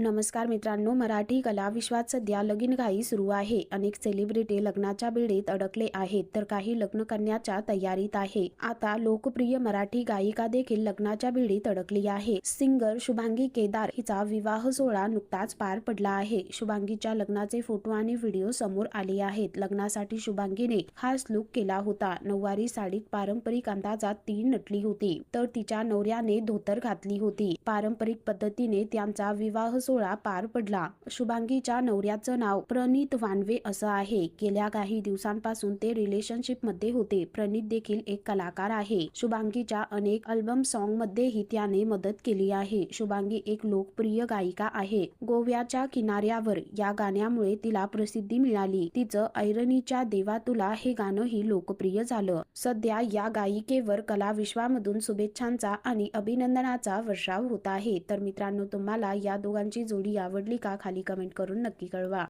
नमस्कार मित्रांनो मराठी कला विश्वात सध्या लगीन घाई सुरू आहे. अनेक सेलिब्रिटी लग्नाच्या बेडीत अडकले आहेत तर काही लग्न करण्याच्या तयारीत आहे. आता लोकप्रिय मराठी गायिका देखील लग्नाच्या बेडीत अडकली आहे. सिंगर शुभांगी केदार हिचा विवाह सोहळा नुकताच पार पडला आहे. शुभांगीच्या लग्नाचे फोटो आणि व्हिडिओ समोर आले आहेत. लग्नासाठी शुभांगीने खास लुक केला होता. नऊवारी साडीत पारंपरिक अंदाजात ती नटली होती तर तिच्या नवऱ्याने धोतर घातली होती. पारंपरिक पद्धतीने त्यांचा विवाह सोहळा पार पडला. शुभांगीच्या नवऱ्याचं नाव प्रणित वानवे असं आहे. गेल्या काही दिवसांपासून ते रिलेशनशिपमध्ये होते. प्रणित देखील एक कलाकार आहे. शुभांगीच्या अनेक अल्बम सॉन्ग मध्येही त्याने मदत केली आहे. शुभांगी एक लोकप्रिय गायिका आहे. गोव्याच्या किनाऱ्यावर या गाण्यामुळे तिला प्रसिद्धी मिळाली. तिचं ऐरणीच्या देवा तुला हे गाणंही लोकप्रिय झालं. सध्या या गायिकेवर कला विश्वामधून शुभेच्छांचा आणि अभिनंदनाचा वर्षाव होत आहे. तर मित्रांनो तुम्हाला या दोघांची जोडी आवडली का खाली कमेंट करून नक्की कळवा.